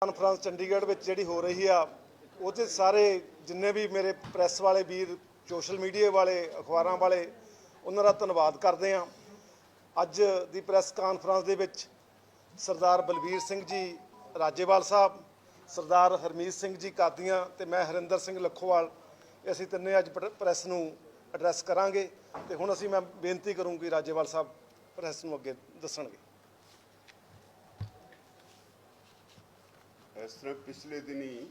Conference Chandigarh ਵਿੱਚ ਜਿਹੜੀ ਹੋ ਰਹੀ ਆ ਉਹ 'ਚ ਸਾਰੇ ਜਿੰਨੇ ਵੀ ਮੇਰੇ ਪ੍ਰੈਸ ਵਾਲੇ ਵੀਰ, ਸੋਸ਼ਲ ਮੀਡੀਆ ਵਾਲੇ, ਅਖਬਾਰਾਂ ਵਾਲੇ, ਉਹਨਾਂ ਦਾ ਧੰਨਵਾਦ ਕਰਦੇ ਆ ਅੱਜ ਦੀ ਪ੍ਰੈਸ ਕਾਨਫਰੰਸ ਦੇ ਵਿੱਚ ਸਰਦਾਰ ਬਲਬੀਰ ਸਿੰਘ ਜੀ ਰਾਜੇਵਾਲ ਸਾਹਿਬ, ਸਰਦਾਰ ਹਰਮੀਤ ਸਿੰਘ ਜੀ ਕਾਦੀਆਂ ਤੇ ਮੈਂ ਹਰਿੰਦਰ ਸਿੰਘ ਲੱਖੋਵਾਲ, ਇਹ ਅਸੀਂ ਤਿੰਨੇ ਅੱਜ ਪ੍ਰ- ਪ੍ਰੈਸ ਨੂੰ ਐਡਰੈਸ ਕਰਾਂਗੇ ਤੇ ਹੁਣ ਅਸੀਂ ਮੈਂ ਬੇਨਤੀ ਕਰੂੰਗੀ ਰਾਜੇਵਾਲ ਸਾਹਿਬ ਪ੍ਰੈਸ ਨੂੰ ਅੱਗੇ ਦੱਸਣਗੇ। ਇਸ ਤਰ੍ਹਾਂ ਪਿਛਲੇ ਦਿਨੀ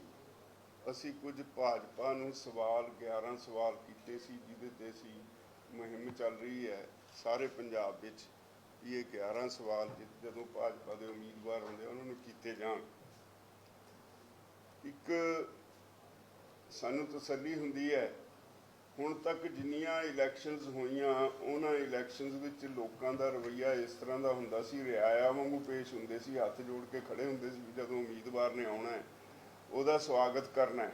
ਅਸੀਂ ਕੁਝ ਭਾਜਪਾ ਨੂੰ ਸਵਾਲ 11 ਸਵਾਲ ਕੀਤੇ ਸੀ, ਜਿਹਦੇ ਤੇ ਸੀ ਮੁਹਿੰਮ ਚੱਲ ਰਹੀ ਹੈ। ਸਾਰੇ ਪੰਜਾਬ ਵਿੱਚ ਇਹ 11 ਸਵਾਲ ਜਦੋਂ ਭਾਜਪਾ ਦੇ ਉਮੀਦਵਾਰ ਹੁੰਦੇ ਉਹਨਾਂ ਨੂੰ ਕੀਤੇ ਜਾਣ। ਇੱਕ ਸਾਨੂੰ ਤਸੱਲੀ ਹੁੰਦੀ ਹੈ ਹੁਣ ਤੱਕ ਜਿੰਨੀਆਂ ਇਲੈਕਸ਼ਨਸ ਹੋਈਆਂ, ਉਹਨਾਂ ਇਲੈਕਸ਼ਨਸ ਵਿੱਚ ਲੋਕਾਂ ਦਾ ਰਵੱਈਆ ਇਸ ਤਰ੍ਹਾਂ ਦਾ ਹੁੰਦਾ ਸੀ, ਰਿਆਇਆ ਵਾਂਗੂ ਪੇਸ਼ ਹੁੰਦੇ ਸੀ, ਹੱਥ ਜੋੜ ਕੇ ਖੜੇ ਹੁੰਦੇ ਸੀ ਵੀ ਜਦੋਂ ਉਮੀਦਵਾਰ ਨੇ ਆਉਣਾ ਹੈ, ਉਹਦਾ ਸਵਾਗਤ ਕਰਨਾ ਹੈ।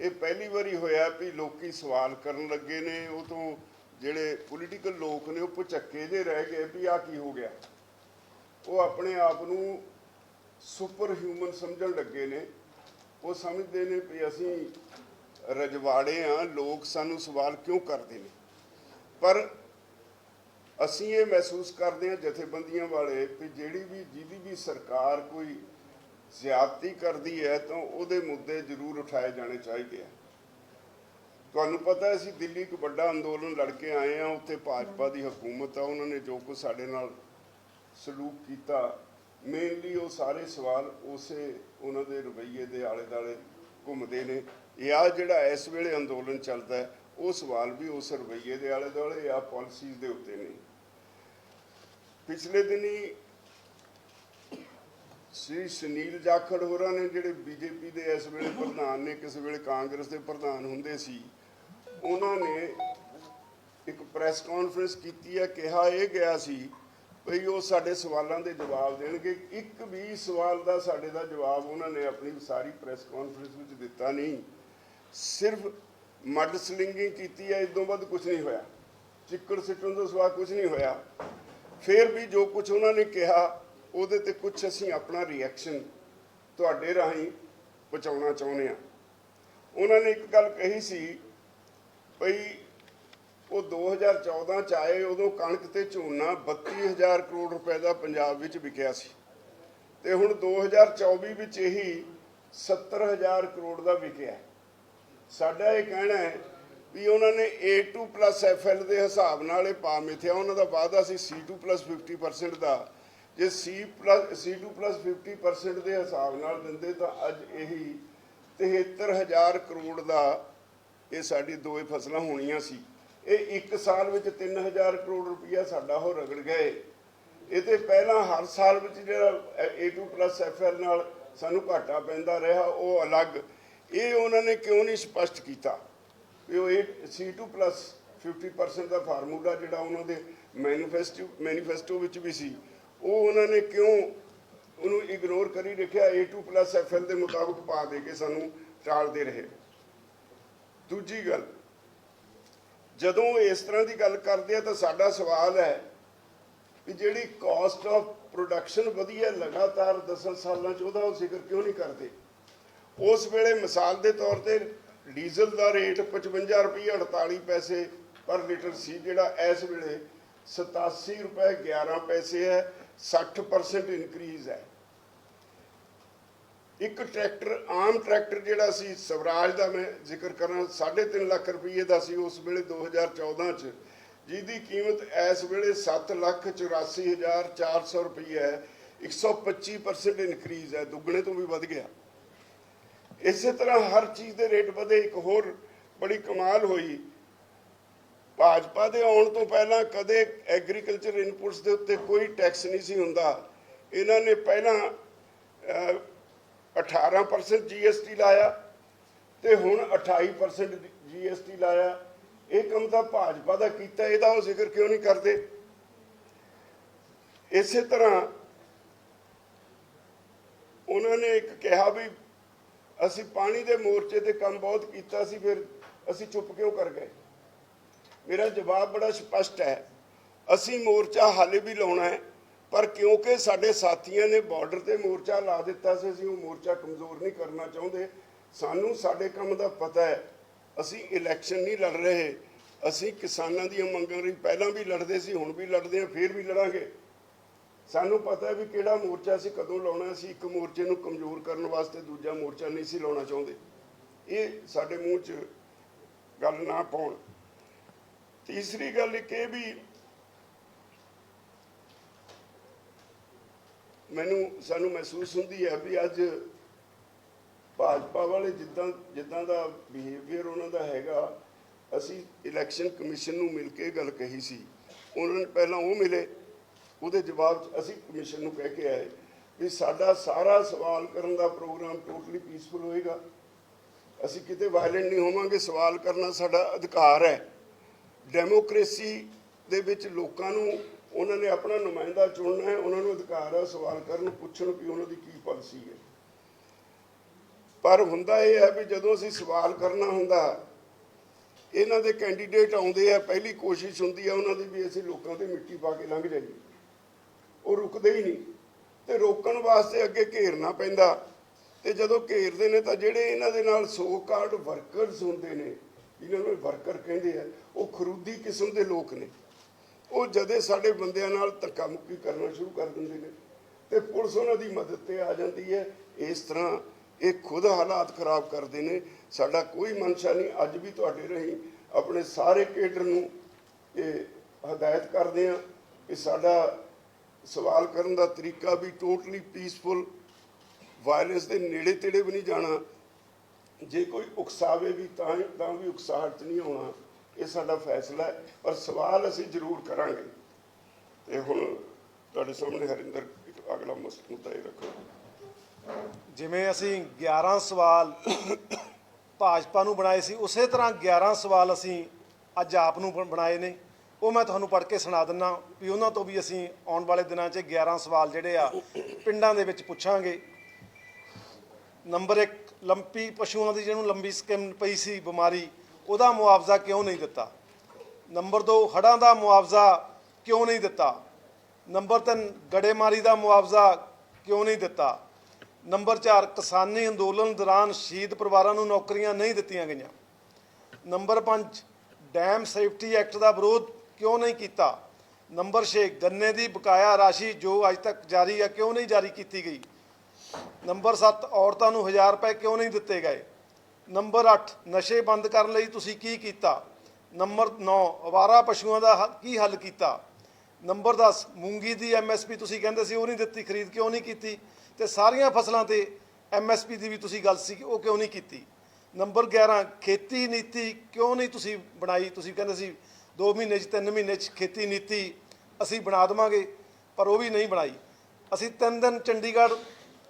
ਇਹ ਪਹਿਲੀ ਵਾਰੀ ਹੋਇਆ ਵੀ ਲੋਕੀ ਸਵਾਲ ਕਰਨ ਲੱਗੇ ਨੇ, ਉਹ ਤੋਂ ਜਿਹੜੇ ਪੋਲੀਟੀਕਲ ਲੋਕ ਨੇ, ਉਹ ਪੁਚੱਕੇ ਜੇ ਰਹਿ ਗਏ ਵੀ ਆ ਕੀ ਹੋ ਗਿਆ। ਉਹ ਆਪਣੇ ਆਪ ਨੂੰ ਸੁਪਰ ਹਿਊਮਨ ਸਮਝਣ ਲੱਗੇ ਨੇ। ਉਹ ਸਮਝਦੇ ਨੇ ਵੀ ਅਸੀਂ ਰਜਵਾੜੇ ਆ, ਲੋਕ ਸਾਨੂੰ ਸਵਾਲ ਕਿਉਂ ਕਰਦੇ ਨੇ? ਪਰ ਅਸੀਂ ਇਹ ਮਹਿਸੂਸ ਕਰਦੇ ਹਾਂ ਜਥੇਬੰਦੀਆਂ ਵਾਲੇ ਵੀ ਜਿਹੜੀ ਵੀ, ਜਿਹਦੀ ਵੀ ਸਰਕਾਰ ਕੋਈ ਜ਼ਿਆਦਤੀ ਕਰਦੀ ਹੈ ਤਾਂ ਉਹਦੇ ਮੁੱਦੇ ਜ਼ਰੂਰ ਉਠਾਏ ਜਾਣੇ ਚਾਹੀਦੇ ਆ। ਤੁਹਾਨੂੰ ਪਤਾ ਹੈ, ਅਸੀਂ ਦਿੱਲੀ ਇੱਕ ਵੱਡਾ ਅੰਦੋਲਨ ਲੜ ਕੇ ਆਏ ਆ ਉੱਥੇ ਭਾਜਪਾ ਦੀ ਹਕੂਮਤ ਆ, ਉਹਨਾਂ ਨੇ ਜੋ ਕੁਝ ਸਾਡੇ ਨਾਲ ਸਲੂਕ ਕੀਤਾ। ਮੇਨਲੀ ਉਹ ਸਾਰੇ ਸਵਾਲ ਉਸੇ ਉਹਨਾਂ ਦੇ ਰਵੱਈਏ ਦੇ ਆਲੇ ਦਾਲੇ ਘੁੰਮਦੇ ਨੇ। ਇਹ ਆ ਜਿਹੜਾ ਇਸ ਵੇਲੇ ਅੰਦੋਲਨ ਚੱਲਦਾ ਹੈ, ਉਹ ਸਵਾਲ ਵੀ ਉਸ ਰਵੱਈਏ ਦੇ ਆਲੇ ਦੁਆਲੇ ਆ ਪਾਲਿਸੀਜ਼ ਦੇ ਉੱਤੇ ਨੇ ਪਿਛਲੇ ਦਿਨੀ ਸ੍ਰੀ ਸੁਨੀਲ ਜਾਖੜ ਹੋਰਾਂ ਨੇ ਜਿਹੜੇ ਬੀਜੇਪੀ ਦੇ ਇਸ ਵੇਲੇ ਪ੍ਰਧਾਨ ਨੇ, ਕਿਸੇ ਵੇਲੇ ਕਾਂਗਰਸ ਦੇ ਪ੍ਰਧਾਨ ਹੁੰਦੇ ਸੀ, ਉਹਨਾਂ ਨੇ ਇੱਕ ਪ੍ਰੈਸ ਕਾਨਫਰੰਸ ਕੀਤੀ ਹੈ, ਕਿਹਾ ਇਹ ਗਿਆ ਸੀ, ਭਈ ਉਹ ਸਾਡੇ ਸਵਾਲਾਂ ਦੇ ਜਵਾਬ ਦੇਣਗੇ। ਇੱਕ ਵੀ ਸਵਾਲ ਦਾ ਸਾਡੇ ਦਾ ਜਵਾਬ ਉਹਨਾਂ ਨੇ ਆਪਣੀ ਸਾਰੀ ਪ੍ਰੈਸ ਕਾਨਫਰੰਸ ਵਿੱਚ ਦਿੱਤਾ ਨਹੀਂ। ਸਿਰਫ ਮੱਡ ਸਲਿੰਗਿੰਗ ਕੀਤੀ ਹੈ, ਇਸ ਤੋਂ ਵੱਧ ਕੁਝ ਨਹੀਂ ਹੋਇਆ। ਚਿੱਕੜ ਸਿੱਟਣ ਤੋਂ ਸਵਾ ਕੁਝ ਨਹੀਂ ਹੋਇਆ। ਫਿਰ ਵੀ ਜੋ ਕੁਝ ਉਹਨਾਂ ਨੇ ਕਿਹਾ, ਉਹਦੇ ਤੇ ਕੁਝ ਅਸੀਂ ਆਪਣਾ ਰਿਐਕਸ਼ਨ ਤੁਹਾਡੇ ਰਾਹੀਂ ਪਹੁੰਚਾਉਣਾ ਚਾਹੁੰਦੇ ਆ ਉਹਨਾਂ ਨੇ ਇੱਕ ਗੱਲ ਕਹੀ ਸੀ, ਭਈ ਉਹ 2014 ਚ ਆਏ, ਉਦੋਂ ਕਣਕ ਤੇ ਝੋਨਾ 32000 ਕਰੋੜ ਰੁਪਏ ਦਾ ਪੰਜਾਬ ਵਿੱਚ ਵਿਕਿਆ ਸੀ। ਤੇ ਹੁਣ 2024 ਵਿੱਚ ਇਹੀ 70000 ਕਰੋੜ ਦਾ ਵਿਕਿਆ ਸਾਡਾ ਇਹ ਕਹਿਣਾ ਹੈ ਵੀ ਉਹਨਾਂ ਨੇ A2 FL ਦੇ ਹਿਸਾਬ ਨਾਲ ਇਹ ਪਾ ਮਿਥਿਆ। ਉਹਨਾਂ ਦਾ ਵਾਅਦਾ ਸੀ C2 50% ਦਾ। ਜੇ C C2 50% ਦੇ ਹਿਸਾਬ ਨਾਲ ਦਿੰਦੇ ਤਾਂ ਅੱਜ ਇਹੀ 73000 ਕਰੋੜ ਦਾ ਇਹ ਸਾਡੀ ਦੋਏ ਫਸਲਾਂ ਹੋਣੀਆਂ ਸੀ। ਇਹ ਇੱਕ ਸਾਲ ਵਿੱਚ 3000 ਕਰੋੜ ਰੁਪਇਆ ਸਾਡਾ ਉਹ ਰਗੜ ਗਏ। ਇਹ ਤੇ ਪਹਿਲਾਂ ਹਰ ਸਾਲ ਵਿੱਚ ਜਿਹੜਾ A2 FL ਨਾਲ ਸਾਨੂੰ ਘਾਟਾ ਪੈਂਦਾ ਰਿਹਾ, ਉਹ ਅਲੱਗ। ਇਹ ਉਹਨਾਂ ਨੇ ਕਿਉਂ ਨਹੀਂ ਸਪਸ਼ਟ ਕੀਤਾ? ਵੀ ਉਹ ਇਹ C2 50% ਦਾ ਫਾਰਮੂਲਾ ਜਿਹੜਾ ਉਹਨਾਂ ਦੇ ਮੈਨੀਫੈਸਟੋ ਮੈਨੀਫੈਸਟੋ ਵਿੱਚ ਵੀ ਸੀ, ਉਹ ਉਹਨਾਂ ਨੇ ਕਿਉਂ ਉਹਨੂੰ ਇਗਨੋਰ ਕਰੀ ਰੱਖਿਆ? A2 FL ਦੇ ਮੁਤਾਬਕ ਪਾ ਦੇ ਕੇ ਸਾਨੂੰ ਟਾਲਦੇ ਰਹੇ। ਦੂਜੀ ਗੱਲ, ਜਦੋਂ ਇਸ ਤਰ੍ਹਾਂ ਦੀ ਗੱਲ ਕਰਦੇ ਆ ਤਾਂ ਸਾਡਾ ਸਵਾਲ ਹੈ ਕਿ ਜਿਹੜੀ ਕਾਸਟ ਆਫ ਪ੍ਰੋਡਕਸ਼ਨ ਵਧੀ ਹੈ ਲਗਾਤਾਰ 10 ਸਾਲਾਂ ਚ ਉਹਦਾ ਉਹ ਜ਼ਿਕਰ ਕਿਉਂ ਨਹੀਂ ਕਰਦੇ? ਉਸ ਵੇਲੇ ਮਿਸਾਲ ਦੇ ਤੌਰ ਤੇ ਡੀਜ਼ਲ ਦਾ ਰੇਟ 55 ਰੁਪਏ 48 ਪੈਸੇ ਪਰ ਲੀਟਰ ਸੀ, ਜਿਹੜਾ ਇਸ ਵੇਲੇ 87 ਰੁਪਏ 11 ਪੈਸੇ ਹੈ 60% ਇਨਕਰੀਜ਼ ਹੈ। ਇੱਕ ਟਰੈਕਟਰ, ਆਮ ਟਰੈਕਟਰ ਜਿਹੜਾ ਸੀ, ਸਵਰਾਜ ਦਾ ਮੈਂ ਜ਼ਿਕਰ ਕਰਾਂ 3.5 ਲੱਖ ਰੁਪਏ ਦਾ ਸੀ ਉਸ ਵੇਲੇ 2014 ਚ, ਜਿਹਦੀ ਕੀਮਤ ਇਸ ਵੇਲੇ 784400 ਰੁਪਏ ਹੈ 125% ਇਨਕਰੀਜ਼ ਹੈ, ਦੁੱਗਣੇ ਤੋਂ ਵੀ ਵੱਧ ਗਿਆ। ਇਸੇ ਤਰ੍ਹਾਂ ਹਰ ਚੀਜ਼ ਦੇ ਰੇਟ ਵਧੇ ਇੱਕ ਹੋਰ ਬੜੀ ਕਮਾਲ ਹੋਈ। ਭਾਜਪਾ ਦੇ ਆਉਣ ਤੋਂ ਪਹਿਲਾਂ ਕਦੇ ਐਗਰੀਕਲਚਰ ਇਨਪੁਟਸ ਦੇ ਉੱਤੇ ਕੋਈ ਟੈਕਸ ਨਹੀਂ ਸੀ ਹੁੰਦਾ। ਇਹਨਾਂ ਨੇ ਪਹਿਲਾਂ ਅਹ, 18% GST ਲਾਇਆ ਤੇ ਹੁਣ 28% GST ਲਾਇਆ। ਇਹ ਕੰਮ ਤਾਂ ਭਾਜਪਾ ਦਾ ਕੀਤਾ ਇਹਦਾ ਉਹ ਜ਼ਿਕਰ ਕਿਉਂ ਨਹੀਂ ਕਰਦੇ? ਇਸੇ ਤਰ੍ਹਾਂ ਉਹਨਾਂ ਨੇ ਇੱਕ ਕਿਹਾ ਵੀ ਅਸੀਂ ਪਾਣੀ ਦੇ ਮੋਰਚੇ ਤੇ ਕੰਮ ਬਹੁਤ ਕੀਤਾ ਸੀ, ਫਿਰ ਅਸੀਂ ਚੁੱਪ ਕਿਉਂ ਕਰ ਗਏ? ਮੇਰਾ ਜਵਾਬ ਬੜਾ ਸਪਸ਼ਟ ਹੈ। ਅਸੀਂ ਮੋਰਚਾ ਹਾਲੇ ਵੀ ਲਾਉਣਾ ਹੈ, ਪਰ ਕਿਉਂਕਿ ਸਾਡੇ ਸਾਥੀਆਂ ਨੇ ਬਾਰਡਰ ਤੇ ਮੋਰਚਾ ਲਾ ਦਿੱਤਾ ਸੀ, ਅਸੀਂ ਉਹ ਮੋਰਚਾ ਕਮਜ਼ੋਰ ਨਹੀਂ ਕਰਨਾ ਚਾਹੁੰਦੇ। ਸਾਨੂੰ ਸਾਡੇ ਕੰਮ ਦਾ ਪਤਾ ਹੈ, ਅਸੀਂ ਇਲੈਕਸ਼ਨ ਨਹੀਂ ਲੜ ਰਹੇ। ਅਸੀਂ ਕਿਸਾਨਾਂ ਦੀਆਂ ਮੰਗਾਂ ਲਈ ਪਹਿਲਾਂ ਵੀ ਲੜਦੇ ਸੀ, ਹੁਣ ਵੀ ਲੜਦੇ ਹਾਂ, ਫੇਰ ਵੀ ਲੜਾਂਗੇ। ਸਾਨੂੰ ਪਤਾ ਹੈ ਵੀ ਕਿਹੜਾ ਮੋਰਚਾ ਸੀ ਕਦੋਂ ਲਾਉਣਾ ਸੀ ਇੱਕ ਮੋਰਚੇ ਨੂੰ ਕਮਜ਼ੋਰ ਕਰਨ ਵਾਸਤੇ ਦੂਜਾ ਮੋਰਚਾ ਨਹੀਂ ਸੀ ਲਾਉਣਾ ਚਾਹੁੰਦੇ। ਇਹ ਸਾਡੇ ਮੂੰਹ 'ਚ ਗੱਲ ਨਾ ਪਾਉਣ। ਤੀਸਰੀ ਗੱਲ ਇੱਕ ਇਹ ਵੀ ਮੈਨੂੰ, ਸਾਨੂੰ ਮਹਿਸੂਸ ਹੁੰਦੀ ਹੈ ਵੀ ਅੱਜ ਭਾਜਪਾ ਵਾਲੇ ਜਿੱਦਾਂ ਜਿੱਦਾਂ ਦਾ ਬਿਹੇਵੀਅਰ ਉਹਨਾਂ ਦਾ ਹੈਗਾ, ਅਸੀਂ ਇਲੈਕਸ਼ਨ ਕਮਿਸ਼ਨ ਨੂੰ ਮਿਲ ਕੇ ਗੱਲ ਕਹੀ ਸੀ। ਉਹਨਾਂ ਨੂੰ ਪਹਿਲਾਂ ਉਹ ਮਿਲੇ ਉਹਦੇ ਜਵਾਬ 'ਚ ਅਸੀਂ ਕਮਿਸ਼ਨ ਨੂੰ ਕਹਿ ਕੇ ਆਏ ਵੀ ਸਾਡਾ ਸਾਰਾ ਸਵਾਲ ਕਰਨ ਦਾ ਪ੍ਰੋਗਰਾਮ ਟੋਟਲੀ ਪੀਸਫੁਲ ਹੋਏਗਾ। ਅਸੀਂ ਕਿਤੇ ਵਾਇਲੈਂਟ ਨਹੀਂ ਹੋਵਾਂਗੇ, ਸਵਾਲ ਕਰਨਾ ਸਾਡਾ ਅਧਿਕਾਰ ਹੈ। ਡੈਮੋਕ੍ਰੇਸੀ ਦੇ ਵਿੱਚ ਲੋਕਾਂ ਨੂੰ, ਉਹਨਾਂ ਨੇ ਆਪਣਾ ਨੁਮਾਇੰਦਾ ਚੁਣਨਾ ਹੈ, ਉਹਨਾਂ ਨੂੰ ਅਧਿਕਾਰ ਹੈ ਸਵਾਲ ਕਰਨ, ਪੁੱਛਣ ਵੀ ਉਹਨਾਂ ਦੀ ਕੀ ਪਾਲਿਸੀ ਹੈ। ਪਰ ਹੁੰਦਾ ਇਹ ਹੈ ਵੀ ਜਦੋਂ ਅਸੀਂ ਸਵਾਲ ਕਰਨਾ ਹੁੰਦਾ, ਇਹਨਾਂ ਦੇ ਕੈਂਡੀਡੇਟ ਆਉਂਦੇ ਆ, ਪਹਿਲੀ ਕੋਸ਼ਿਸ਼ ਹੁੰਦੀ ਹੈ ਉਹਨਾਂ ਦੀ ਵੀ ਅਸੀਂ ਲੋਕਾਂ ਤੇ ਮਿੱਟੀ ਪਾ ਕੇ ਲੰਘ ਜਾਈਏ। ਉਹ ਰੁਕਦੇ ਹੀ ਨਹੀਂ। ਤੇ ਰੋਕਣ ਵਾਸਤੇ ਅੱਗੇ ਘੇਰਨਾ ਪੈਂਦਾ। ਤੇ ਜਦੋਂ ਘੇਰਦੇ ਨੇ ਤਾਂ ਜਿਹੜੇ ਇਹਨਾਂ ਦੇ ਨਾਲ ਸੋ ਕਾਰਡ ਵਰਕਰਸ ਹੁੰਦੇ ਨੇ ਇਹਨਾਂ ਨੂੰ ਵਰਕਰ ਕਹਿੰਦੇ ਆ, ਉਹ ਖਰੂਦੀ ਕਿਸਮ ਦੇ ਲੋਕ ਨੇ। ਉਹ ਜਦੇ ਸਾਡੇ ਬੰਦਿਆਂ ਨਾਲ ਧੱਕਾ ਮੁੱਕੀ ਕਰਨਾ ਸ਼ੁਰੂ ਕਰ ਦਿੰਦੇ ਨੇ, ਤੇ ਪੁਲਿਸ ਉਹਨਾਂ ਦੀ ਮਦਦ ਤੇ ਆ ਜਾਂਦੀ ਹੈ। ਇਸ ਤਰ੍ਹਾਂ ਇਹ ਖੁਦ ਹਾਲਾਤ ਖਰਾਬ ਕਰਦੇ ਨੇ। ਸਾਡਾ ਕੋਈ ਮਨਸ਼ਾ ਨਹੀਂ, ਅੱਜ ਵੀ ਤੁਹਾਡੇ ਰਹੀ ਆਪਣੇ ਸਾਰੇ ਕੇਡਰ ਨੂੰ ਇਹ ਹਦਾਇਤ ਕਰਦੇ ਆ ਕਿ ਸਾਡਾ ਸਵਾਲ ਕਰਨ ਦਾ ਤਰੀਕਾ ਵੀ ਟੋਟਲੀ ਪੀਸਫੁਲ। ਵਾਇਲੈਂਸ ਦੇ ਨੇੜੇ ਤੇੜੇ ਵੀ ਨਹੀਂ ਜਾਣਾ। ਜੇ ਕੋਈ ਉਕਸਾਵੇ ਵੀ ਤਾਂ ਤਾਂ ਵੀ ਉਕਸਾਹਟ 'ਚ ਨਹੀਂ ਆਉਣਾ ਇਹ ਸਾਡਾ ਫੈਸਲਾ ਹੈ। ਪਰ ਸਵਾਲ ਅਸੀਂ ਜ਼ਰੂਰ ਕਰਾਂਗੇ। ਤੇ ਹੁਣ ਤੁਹਾਡੇ ਸਾਹਮਣੇ ਹਰਿੰਦਰ ਅਗਲਾ ਮਸ- ਮੁੱਦਾ ਇਹ ਰੱਖੋ। ਜਿਵੇਂ ਅਸੀਂ 11 ਸਵਾਲ ਭਾਜਪਾ ਨੂੰ ਬਣਾਏ ਸੀ, ਉਸੇ ਤਰ੍ਹਾਂ 11 ਸਵਾਲ ਅਸੀਂ ਅੱਜ ਆਪ ਨੂੰ ਬਣਾਏ ਨੇ। ਉਹ ਮੈਂ ਤੁਹਾਨੂੰ ਪੜ੍ਹ ਕੇ ਸੁਣਾ ਦਿੰਨਾ ਵੀ ਉਹਨਾਂ ਤੋਂ ਵੀ ਅਸੀਂ ਆਉਣ ਵਾਲੇ ਦਿਨਾਂ 'ਚ 11 ਸਵਾਲ ਜਿਹੜੇ ਆ ਪਿੰਡਾਂ ਦੇ ਵਿੱਚ ਪੁੱਛਾਂਗੇ। ਨੰਬਰ 1 ਲੰਪੀ ਪਸ਼ੂਆਂ ਦੀ ਜਿਹਨੂੰ ਲੰਬੀ ਸਕਿਨ ਪਈ ਸੀ ਬਿਮਾਰੀ, ਉਹਦਾ ਮੁਆਵਜ਼ਾ ਕਿਉਂ ਨਹੀਂ ਦਿੱਤਾ? ਨੰਬਰ 2 ਹੜ੍ਹਾਂ ਦਾ ਮੁਆਵਜ਼ਾ ਕਿਉਂ ਨਹੀਂ ਦਿੱਤਾ? ਨੰਬਰ 3 ਗੜੇਮਾਰੀ ਦਾ ਮੁਆਵਜ਼ਾ ਕਿਉਂ ਨਹੀਂ ਦਿੱਤਾ? ਨੰਬਰ 4 ਕਿਸਾਨੀ ਅੰਦੋਲਨ ਦੌਰਾਨ ਸ਼ਹੀਦ ਪਰਿਵਾਰਾਂ ਨੂੰ ਨੌਕਰੀਆਂ ਨਹੀਂ ਦਿੱਤੀਆਂ ਗਈਆਂ। ਨੰਬਰ 5 ਡੈਮ ਸੇਫਟੀ ਐਕਟ ਦਾ ਵਿਰੋਧ ਕਿਉਂ ਨਹੀਂ ਕੀਤਾ? ਨੰਬਰ 6 ਗੰਨੇ ਦੀ ਬਕਾਇਆ ਰਾਸ਼ੀ ਜੋ ਅੱਜ ਤੱਕ ਜਾਰੀ ਹੈ, ਕਿਉਂ ਨਹੀਂ ਜਾਰੀ ਕੀਤੀ ਗਈ? ਨੰਬਰ 7 ਔਰਤਾਂ ਨੂੰ 1000 ਰੁਪਏ ਕਿਉਂ ਨਹੀਂ ਦਿੱਤੇ ਗਏ? ਨੰਬਰ 8 ਨਸ਼ੇ ਬੰਦ ਕਰਨ ਲਈ ਤੁਸੀਂ ਕੀ ਕੀਤਾ? ਨੰਬਰ 9 ਅਵਾਰਾ ਪਸ਼ੂਆਂ ਦਾ ਹੱਲ- ਕੀ ਹੱਲ ਕੀਤਾ? ਨੰਬਰ 10 ਮੂੰਗੀ ਦੀ ਐਮਐਸਪੀ ਤੁਸੀਂ ਕਹਿੰਦੇ ਸੀ ਉਹ ਨਹੀਂ ਦਿੱਤੀ, ਖਰੀਦ ਕਿਉਂ ਨਹੀਂ ਕੀਤੀ? ਤੇ ਸਾਰੀਆਂ ਫਸਲਾਂ ਤੇ ਐਮਐਸਪੀ ਦੀ ਵੀ ਤੁਸੀਂ ਗੱਲ ਸੀ ਕਿ ਉਹ ਕਿਉਂ ਨਹੀਂ ਕੀਤੀ? ਨੰਬਰ 11 ਖੇਤੀ ਨੀਤੀ ਕਿਉਂ ਨਹੀਂ ਤੁਸੀਂ ਬਣਾਈ? ਤੁਸੀਂ ਕਹਿੰਦੇ ਸੀ 2 ਮਹੀਨੇ 'ਚ 3 ਮਹੀਨੇ 'ਚ ਖੇਤੀ ਨੀਤੀ ਅਸੀਂ ਬਣਾ ਦੇਵਾਂਗੇ, ਪਰ ਉਹ ਵੀ ਨਹੀਂ ਬਣਾਈ। ਅਸੀਂ ਤਿੰਨ ਦਿਨ ਚੰਡੀਗੜ੍ਹ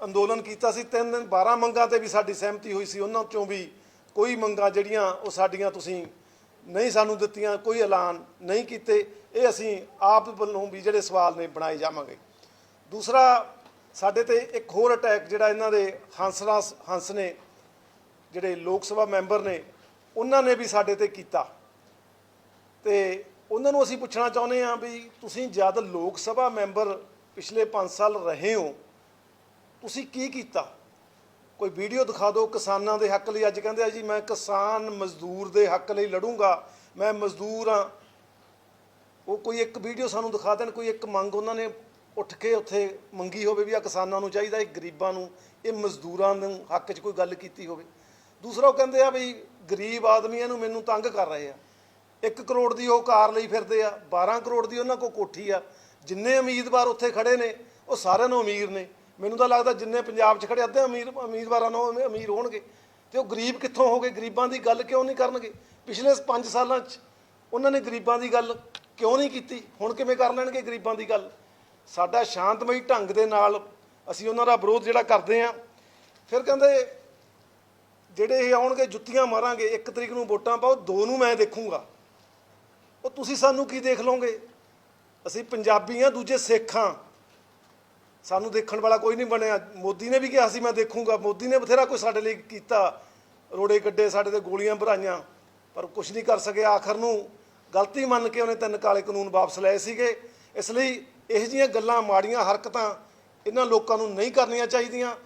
ਅੰਦੋਲਨ ਕੀਤਾ ਸੀ, ਤਿੰਨ ਦਿਨ 12 ਮੰਗਾਂ ਤੇ ਵੀ ਸਾਡੀ ਸਹਿਮਤੀ ਹੋਈ ਸੀ, ਉਹਨਾਂ ਚੋਂ ਵੀ ਕੋਈ ਮੰਗਾਂ ਜਿਹੜੀਆਂ ਉਹ ਸਾਡੀਆਂ ਤੁਸੀਂ ਨਹੀਂ ਸਾਨੂੰ ਦਿੱਤੀਆਂ, ਕੋਈ ਐਲਾਨ ਨਹੀਂ ਕੀਤੇ। ਇਹ ਅਸੀਂ ਆਪ ਵੱਲੋਂ ਵੀ ਜਿਹੜੇ ਸਵਾਲ ਨੇ ਬਣਾਏ ਜਾਵਾਂਗੇ। ਦੂਸਰਾ, ਸਾਡੇ ਤੇ ਇੱਕ ਹੋਰ ਅਟੈਕ ਜਿਹੜਾ ਇਹਨਾਂ ਦੇ ਹੰਸਰਾਜ ਹੰਸ ਨੇ, ਜਿਹੜੇ ਲੋਕ ਸਭਾ ਮੈਂਬਰ ਨੇ, ਉਹਨਾਂ ਨੇ ਵੀ ਸਾਡੇ ਤੇ ਕੀਤਾ। ਤੇ ਉਹਨਾਂ ਨੂੰ ਅਸੀਂ ਪੁੱਛਣਾ ਚਾਹੁੰਦੇ ਹਾਂ ਵੀ ਤੁਸੀਂ ਜਦ ਲੋਕ ਸਭਾ ਮੈਂਬਰ ਪਿਛਲੇ 5 ਸਾਲ ਰਹੇ ਹੋ, ਤੁਸੀਂ ਕੀ ਕੀਤਾ? ਕੋਈ ਵੀਡੀਓ ਦਿਖਾ ਦਿਓ, ਕਿਸਾਨਾਂ ਦੇ ਹੱਕ ਲਈ ਅੱਜ ਕਹਿੰਦੇ ਆ ਜੀ, ਮੈਂ ਕਿਸਾਨ ਮਜ਼ਦੂਰ ਦੇ ਹੱਕ ਲਈ ਲੜੂੰਗਾ, ਮੈਂ ਮਜ਼ਦੂਰ ਆ ਉਹ ਕੋਈ ਇੱਕ ਵੀਡੀਓ ਸਾਨੂੰ ਦਿਖਾ ਦੇਣ, ਕੋਈ ਇੱਕ ਮੰਗ ਉਹਨਾਂ ਨੇ ਉੱਠ ਕੇ ਉੱਥੇ ਮੰਗੀ ਹੋਵੇ ਵੀ ਆ ਕਿਸਾਨਾਂ ਨੂੰ ਚਾਹੀਦਾ, ਇਹ ਗਰੀਬਾਂ ਨੂੰ, ਇਹ ਮਜ਼ਦੂਰਾਂ ਨੂੰ ਹੱਕ 'ਚ ਕੋਈ ਗੱਲ ਕੀਤੀ ਹੋਵੇ। ਦੂਸਰਾ ਉਹ ਕਹਿੰਦੇ ਆ ਵੀ ਗਰੀਬ ਆਦਮੀਆਂ ਨੂੰ ਮੈਨੂੰ ਤੰਗ ਕਰ ਰਹੇ ਆ। 1 ਕਰੋੜ ਦੀ ਉਹ ਕਾਰ ਲਈ ਫਿਰਦੇ ਆ 12 ਕਰੋੜ ਦੀ ਉਹਨਾਂ ਕੋਲ ਕੋਠੀ ਆ। ਜਿੰਨੇ ਉਮੀਦਵਾਰ ਉੱਥੇ ਖੜੇ ਨੇ, ਉਹ ਸਾਰਿਆਂ ਨੂੰ ਅਮੀਰ ਨੇ। ਮੈਨੂੰ ਤਾਂ ਲੱਗਦਾ ਜਿੰਨੇ ਪੰਜਾਬ 'ਚ ਖੜੇ, ਅੱਧੇ ਅਮੀਰ, ਉਮੀਦਵਾਰਾਂ ਨੂੰ ਅਮੀਰ ਹੋਣਗੇ। ਤੇ ਉਹ ਗਰੀਬ ਕਿੱਥੋਂ ਹੋਗੇ? ਗਰੀਬਾਂ ਦੀ ਗੱਲ ਕਿਉਂ ਨਹੀਂ ਕਰਨਗੇ? ਪਿਛਲੇ 5 ਸਾਲਾਂ 'ਚ ਉਹਨਾਂ ਨੇ ਗਰੀਬਾਂ ਦੀ ਗੱਲ ਕਿਉਂ ਨਹੀਂ ਕੀਤੀ? ਹੁਣ ਕਿਵੇਂ ਕਰ ਲੈਣਗੇ ਗਰੀਬਾਂ ਦੀ ਗੱਲ? ਸਾਡਾ ਸ਼ਾਂਤਮਈ ਢੰਗ ਦੇ ਨਾਲ ਅਸੀਂ ਉਹਨਾਂ ਦਾ ਵਿਰੋਧ ਜਿਹੜਾ ਕਰਦੇ ਆ। ਫਿਰ ਕਹਿੰਦੇ, ਜਿਹੜੇ ਇਹ ਆਉਣਗੇ, ਜੁੱਤੀਆਂ ਮਾਰਾਂਗੇ, ਇੱਕ ਤਰੀਕ ਨੂੰ ਵੋਟਾਂ ਪਾਓ, ਦੋ ਨੂੰ ਮੈਂ ਦੇਖੂੰਗਾ। ਉਹ ਤੁਸੀਂ ਸਾਨੂੰ ਕੀ ਦੇਖ ਲਓਗੇ? ਅਸੀਂ ਪੰਜਾਬੀ ਆ ਦੂਜੇ ਸਿੱਖ। ਹਾਂ ਸਾਨੂੰ ਦੇਖਣ ਵਾਲਾ ਕੋਈ ਨਹੀਂ ਬਣਿਆ। ਮੋਦੀ ਨੇ ਵੀ ਕਿਹਾ ਸੀ, ਮੈਂ ਦੇਖੂੰਗਾ। ਮੋਦੀ ਨੇ ਬਥੇਰਾ ਕੁਝ ਸਾਡੇ ਲਈ ਕੀਤਾ। ਰੋੜੇ ਗੱਡੇ ਸਾਡੇ ਤੇ ਗੋਲੀਆਂ ਭਰਾਈਆਂ। ਪਰ ਕੁਝ ਨਹੀਂ ਕਰ ਸਕਿਆ ਆਖਰ ਨੂੰ। ਗਲਤੀ ਮੰਨ ਕੇ ਉਹਨੇ ਤਿੰਨ ਕਾਲੇ ਕਾਨੂੰਨ ਵਾਪਸ ਲਏ ਸੀਗੇ। ਇਸ ਲਈ ਇਹੋ ਜਿਹੀਆਂ ਗੱਲਾਂ, ਮਾੜੀਆਂ ਹਰਕਤਾਂ ਇਹਨਾਂ ਲੋਕਾਂ ਨੂੰ ਨਹੀਂ ਕਰਨੀਆਂ ਚਾਹੀਦੀਆਂ।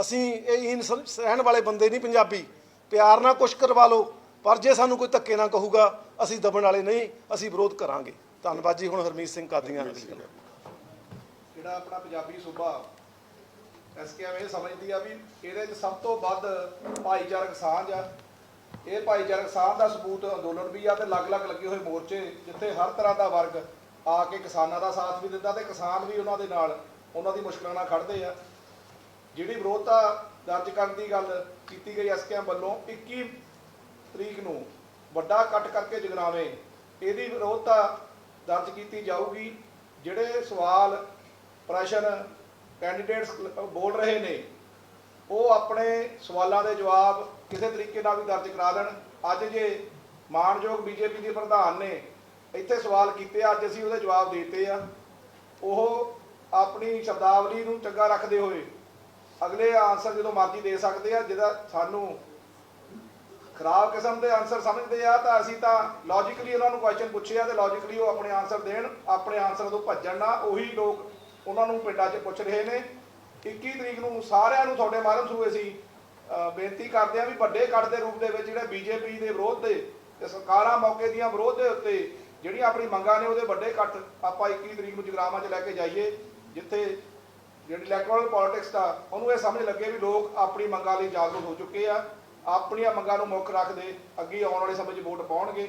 ਅਸੀਂ ਇਹ ਇਨ ਸਹਿਣ ਵਾਲੇ ਬੰਦੇ ਨਹੀਂ ਪੰਜਾਬੀ। ਪਿਆਰ ਨਾਲ ਕੁਛ ਕਰਵਾ ਲਓ। ਪਰ ਜੇ ਸਾਨੂੰ ਕੋਈ ਧੱਕੇ ਨਾ ਕਹੂਗਾ, ਅਸੀਂ ਦਬਣ ਵਾਲੇ ਨਹੀਂ, ਅਸੀਂ ਵਿਰੋਧ ਕਰਾਂਗੇ। ਧੰਨਵਾਦ ਜੀ ਹੁਣ ਹਰਮੀਤ ਸਿੰਘ ਕਾਦੀਆਂ। ਜਿਹੜਾ ਆਪਣਾ ਪੰਜਾਬੀ ਸੂਬਾ, ਐਸਕੇਐਮ ਇਹ ਸਮਝਦੀ ਆ ਵੀ ਇਹਦੇ 'ਚ ਸਭ ਤੋਂ ਵੱਧ ਭਾਈਚਾਰਕ ਸਾਂਝ ਆ। ਇਹ ਭਾਈਚਾਰਕ ਸਾਂਝ ਦਾ ਸਬੂਤ ਅੰਦੋਲਨ ਵੀ ਆ ਤੇ ਅਲੱਗ-ਅਲੱਗ ਲੱਗੇ ਹੋਏ ਮੋਰਚੇ, ਜਿੱਥੇ ਹਰ ਤਰ੍ਹਾਂ ਦਾ ਵਰਗ ਆ ਕੇ ਕਿਸਾਨਾਂ ਦਾ ਸਾਥ ਵੀ ਦਿੰਦਾ ਤੇ ਕਿਸਾਨ ਵੀ ਉਹਨਾਂ ਦੇ ਨਾਲ, ਉਹਨਾਂ ਦੀ ਮੁਸ਼ਕਲਾਂ ਨਾਲ ਖੜਦੇ ਆ। ਜਿਹੜੀ ਵਿਰੋਧਤਾ ਦਰਜ ਕਰਨ ਦੀ ਗੱਲ ਕੀਤੀ ਗਈ ਐਸਕੇਐਮ ਵੱਲੋਂ 21 ਤਰੀਕ ਨੂੰ ਵੱਡਾ ਇਕੱਠ ਕਰਕੇ ਜਗਰਾਵੇਂ, ਇਹਦੀ ਵਿਰੋਧਤਾ ਦਰਜ ਕੀਤੀ ਜਾਊਗੀ। ਜਿਹੜੇ ਸਵਾਲ, ਪ੍ਰਸ਼ਨ ਕੈਂਡੀਡੇਟਸ ਬੋਲ ਰਹੇ ਨੇ, ਉਹ ਆਪਣੇ ਸਵਾਲਾਂ ਦੇ ਜਵਾਬ ਕਿਸੇ ਤਰੀਕੇ ਨਾਲ ਵੀ ਦਰਜ ਕਰਾ ਦੇਣ। ਅੱਜ ਜੇ ਮਾਨਯੋਗ ਬੀਜੇਪੀ ਦੇ ਪ੍ਰਧਾਨ ਨੇ ਇੱਥੇ ਸਵਾਲ ਕੀਤੇ, ਅੱਜ ਅਸੀਂ ਉਹਦੇ ਜਵਾਬ ਦਿੱਤੇ ਆ। ਉਹ ਆਪਣੀ ਸ਼ਬਦਾਵਲੀ ਨੂੰ ਚੰਗਾ ਰੱਖਦੇ ਹੋਏ ਅਗਲੇ ਆਨਸਰ ਜਦੋਂ ਮਰਜ਼ੀ ਦੇ ਸਕਦੇ ਆ, ਜਿਹਦਾ ਸਾਨੂੰ ਖਰਾਬ ਕਿਸਮ ਦੇ ਆਨਸਰ ਸਮਝਦੇ ਆ, ਤਾਂ ਅਸੀਂ ਤਾਂ ਲੌਜੀਕਲੀ ਉਹਨਾਂ ਨੂੰ ਕੁਐਸਚਨ ਪੁੱਛੇ ਆ ਤੇ ਲੌਜੀਕਲੀ ਉਹ ਆਪਣੇ ਆਨਸਰ ਦੇਣ, ਆਪਣੇ ਆਨਸਰ ਤੋਂ ਭੱਜਣ ਨਾ, ਉਹੀ ਲੋਕ ਉਹਨਾਂ ਨੂੰ ਪਿੰਡਾਂ 'ਚ ਪੁੱਛ ਰਹੇ ਨੇ। 21 ਤਰੀਕ ਨੂੰ ਸਾਰਿਆਂ ਨੂੰ ਤੁਹਾਡੇ ਮਾਧਿਅਮ ਥਰੂ ਅਸੀਂ ਬੇਨਤੀ ਕਰਦੇ ਆ ਵੀ ਵੱਡੇ ਇਕੱਠ ਦੇ ਰੂਪ ਦੇ ਵਿੱਚ ਜਿਹੜੇ ਬੀਜੇਪੀ ਦੇ ਵਿਰੋਧ ਦੇ ਤੇ ਸਰਕਾਰਾਂ ਮੌਕੇ ਦੀਆਂ ਵਿਰੋਧ ਦੇ ਉੱਤੇ ਜਿਹੜੀਆਂ ਆਪਣੀ ਮੰਗਾਂ ਨੇ ਉਹਦੇ ਵੱਡੇ ਇਕੱਠ ਆਪਾਂ 21 ਤਰੀਕ ਨੂੰ ਜਗਰਾਵਾਂ 'ਚ ਲੈ ਕੇ ਜਾਈਏ, ਜਿੱਥੇ ਜਿਹੜੀ ਇਲੈਕਟ੍ਰੋਨਿਕ ਪੋਲਿਟਿਕਸ ਦਾ, ਉਹਨੂੰ ਇਹ ਸਮਝ ਲੱਗੇ ਵੀ ਲੋਕ ਆਪਣੀ ਮੰਗਾਂ ਲਈ ਜਾਗਰੂਕ ਹੋ ਚੁੱਕੇ ਆ। ਆਪਣੀਆਂ ਮੰਗਾਂ ਨੂੰ ਮੁੱਖ ਰੱਖਦੇ, ਅੱਗੇ ਆਉਣ ਵਾਲੇ ਸਮੇਂ 'ਚ ਵੋਟ ਪਾਉਣਗੇ।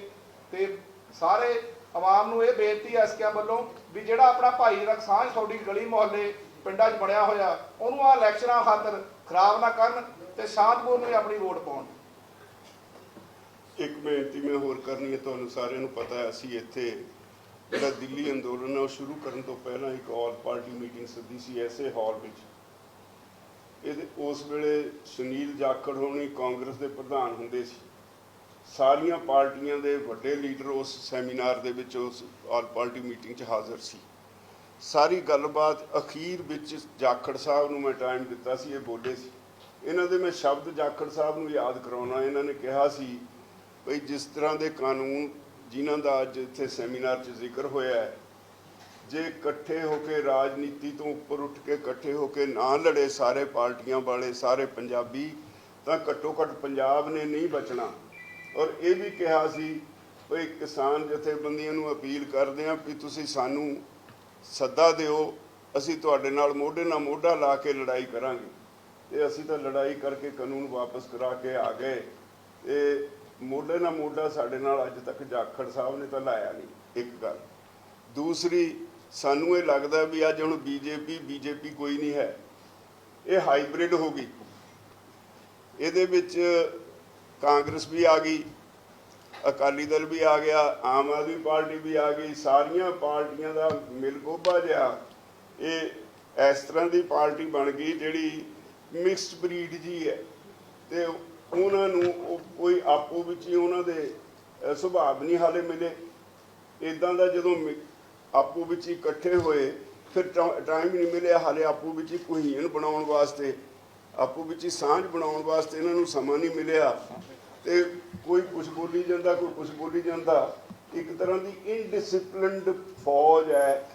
ਤੇ ਸਾਰੇ ਆਵਾਮ ਨੂੰ ਇਹ ਬੇਨਤੀ ਹੈ ਐਸਕਿਆਂ ਵੱਲੋਂ ਵੀ ਜਿਹੜਾ ਆਪਣਾ ਭਾਈਚਾਰਕ ਸਾਂਝ ਤੁਹਾਡੀ ਗਲੀ ਮੁਹੱਲੇ ਪਿੰਡਾਂ 'ਚ ਬਣਿਆ ਹੋਇਆ, ਉਹਨੂੰ ਆ ਇਲੈਕਸ਼ਨਾਂ ਖਾਤਰ ਖਰਾਬ ਨਾ ਕਰਨ ਤੇ ਸ਼ਾਂਤਪੂਰਨ ਹੀ ਆਪਣੀ ਵੋਟ ਪਾਉਣ। ਇੱਕ ਬੇਨਤੀ ਮੈਂ ਹੋਰ ਕਰਨੀ ਹੈ, ਤੁਹਾਨੂੰ ਸਾਰਿਆਂ ਨੂੰ ਪਤਾ ਹੈ, ਅਸੀਂ ਇੱਥੇ ਜਿਹੜਾ ਦਿੱਲੀ ਅੰਦੋਲਨ ਉਹ ਸ਼ੁਰੂ ਕਰਨ ਤੋਂ ਪਹਿਲਾਂ ਇੱਕ ਆਲ ਪਾਰਟੀ ਮੀਟਿੰਗ ਸੱਦੀ ਸੀ, ਐਸੇ ਹਾਲ ਵਿੱਚ। ਇਹਦੇ ਉਸ ਵੇਲੇ ਸੁਨੀਲ ਜਾਖੜ ਹੋਣੀ ਕਾਂਗਰਸ ਦੇ ਪ੍ਰਧਾਨ ਹੁੰਦੇ ਸੀ। ਸਾਰੀਆਂ ਪਾਰਟੀਆਂ ਦੇ ਵੱਡੇ ਲੀਡਰ ਉਸ ਸੈਮੀਨਾਰ ਦੇ ਵਿੱਚ ਉਸ ਆਲ ਪਾਰਟੀ ਮੀਟਿੰਗ 'ਚ ਹਾਜ਼ਰ ਸੀ। ਸਾਰੀ ਗੱਲਬਾਤ ਅਖੀਰ ਵਿੱਚ ਜਾਖੜ ਸਾਹਿਬ ਨੂੰ ਮੈਂ ਟਾਈਮ ਦਿੱਤਾ ਸੀ, ਇਹ ਬੋਲੇ ਸੀ। ਇਹਨਾਂ ਦੇ ਮੈਂ ਸ਼ਬਦ ਜਾਖੜ ਸਾਹਿਬ ਨੂੰ ਯਾਦ ਕਰਾਉਣਾ, ਇਹਨਾਂ ਨੇ ਕਿਹਾ ਸੀ, ਭਈ ਜਿਸ ਤਰ੍ਹਾਂ ਦੇ ਕਾਨੂੰਨ ਜਿਨ੍ਹਾਂ ਦਾ ਅੱਜ ਇੱਥੇ ਸੈਮੀਨਾਰ 'ਚ ਜ਼ਿਕਰ ਹੋਇਆ ਹੈ ਜੇ ਇਕੱਠੇ ਹੋ ਕੇ ਰਾਜਨੀਤੀ ਤੋਂ ਉੱਪਰ ਉੱਠ ਕੇ ਇਕੱਠੇ ਹੋ ਕੇ ਨਾ ਲੜੇ ਸਾਰੇ ਪਾਰਟੀਆਂ ਵਾਲੇ, ਸਾਰੇ ਪੰਜਾਬੀ, ਤਾਂ ਘੱਟੋ ਘੱਟ ਪੰਜਾਬ ਨੇ ਨਹੀਂ ਬਚਣਾ। ਔਰ ਇਹ ਵੀ ਕਿਹਾ ਸੀ, ਭਈ ਕਿਸਾਨ ਜਥੇਬੰਦੀਆਂ ਨੂੰ ਅਪੀਲ ਕਰਦੇ ਹਾਂ ਵੀ ਤੁਸੀਂ ਸਾਨੂੰ ਸੱਦਾ ਦਿਓ, ਅਸੀਂ ਤੁਹਾਡੇ ਨਾਲ ਮੋਢੇ ਨਾਲ ਮੋਢਾ ਲਾ ਕੇ ਲੜਾਈ ਕਰਾਂਗੇ। ਤੇ ਅਸੀਂ ਤਾਂ ਲੜਾਈ ਕਰਕੇ ਕਾਨੂੰਨ ਵਾਪਸ ਕਰਾ ਕੇ ਆ ਗਏ। ਤੇ ਮੋਢੇ ਨਾਲ ਮੋਢਾ ਸਾਡੇ ਨਾਲ ਅੱਜ ਤੱਕ ਜਾਖੜ ਸਾਹਿਬ ਨੇ ਤਾਂ ਲਾਇਆ ਨਹੀਂ, ਇੱਕ ਗੱਲ। ਦੂਸਰੀ ਸਾਨੂੰ ਇਹ ਲੱਗਦਾ ਵੀ ਅੱਜ ਹੁਣ ਬੀਜੇਪੀ ਬੀਜੇਪੀ ਕੋਈ ਨਹੀਂ ਹੈ। ਇਹ ਹਾਈਬ੍ਰਿਡ ਹੋ ਗਈ। ਇਹਦੇ ਵਿੱਚ ਕਾਂਗਰਸ ਵੀ ਆ ਗਈ, ਅਕਾਲੀ ਦਲ ਵੀ ਆ ਗਿਆ, ਆਮ ਆਦਮੀ ਪਾਰਟੀ ਵੀ ਆ ਗਈ, ਸਾਰੀਆਂ ਪਾਰਟੀਆਂ ਦਾ ਮਿਲਗੋਬਾ ਜਿਹਾ ਇਹ ਇਸ ਤਰ੍ਹਾਂ ਦੀ ਪਾਰਟੀ ਬਣ ਗਈ ਜਿਹੜੀ ਮਿਕਸਡ ਬਰੀਡ ਜੀ ਹੈ। ਤੇ ਉਹਨਾਂ ਨੂੰ ਉਹ ਕੋਈ ਆਪੋ ਵਿੱਚ ਹੀ ਉਹਨਾਂ ਦੇ ਸੁਭਾਅ ਨਹੀਂ ਹਾਲੇ ਮਿਲੇ। ਇਦਾਂ ਦਾ ਜਦੋਂ ਮਿ- ਆਪੋ ਵਿੱਚ ਹੀ ਇਕੱਠੇ ਹੋਏ, ਫਿਰ ਟਾਈਮ ਨਹੀਂ ਮਿਲਿਆ, ਹਾਲੇ ਆਪੂ ਵਿੱਚ ਹੀ ਕੁਹੀਨ ਬਣਾਉਣ ਵਾਸਤੇ, ਆਪੋ ਵਿੱਚ ਹੀ ਸਾਂਝ ਬਣਾਉਣ ਵਾਸਤੇ ਇਹਨਾਂ ਨੂੰ ਸਮਾਂ ਨਹੀਂ ਮਿਲਿਆ। ਤੇ ਕੋਈ ਕੁਝ ਬੋਲੀ ਜਾਂਦਾ, ਕੋਈ ਕੁਝ ਬੋਲੀ ਜਾਂਦਾ, ਇੱਕ ਤਰ੍ਹਾਂ ਦੀ ਇਨਡਿਸਪਲਿਨਡ ਫੌਜ ਹੈ,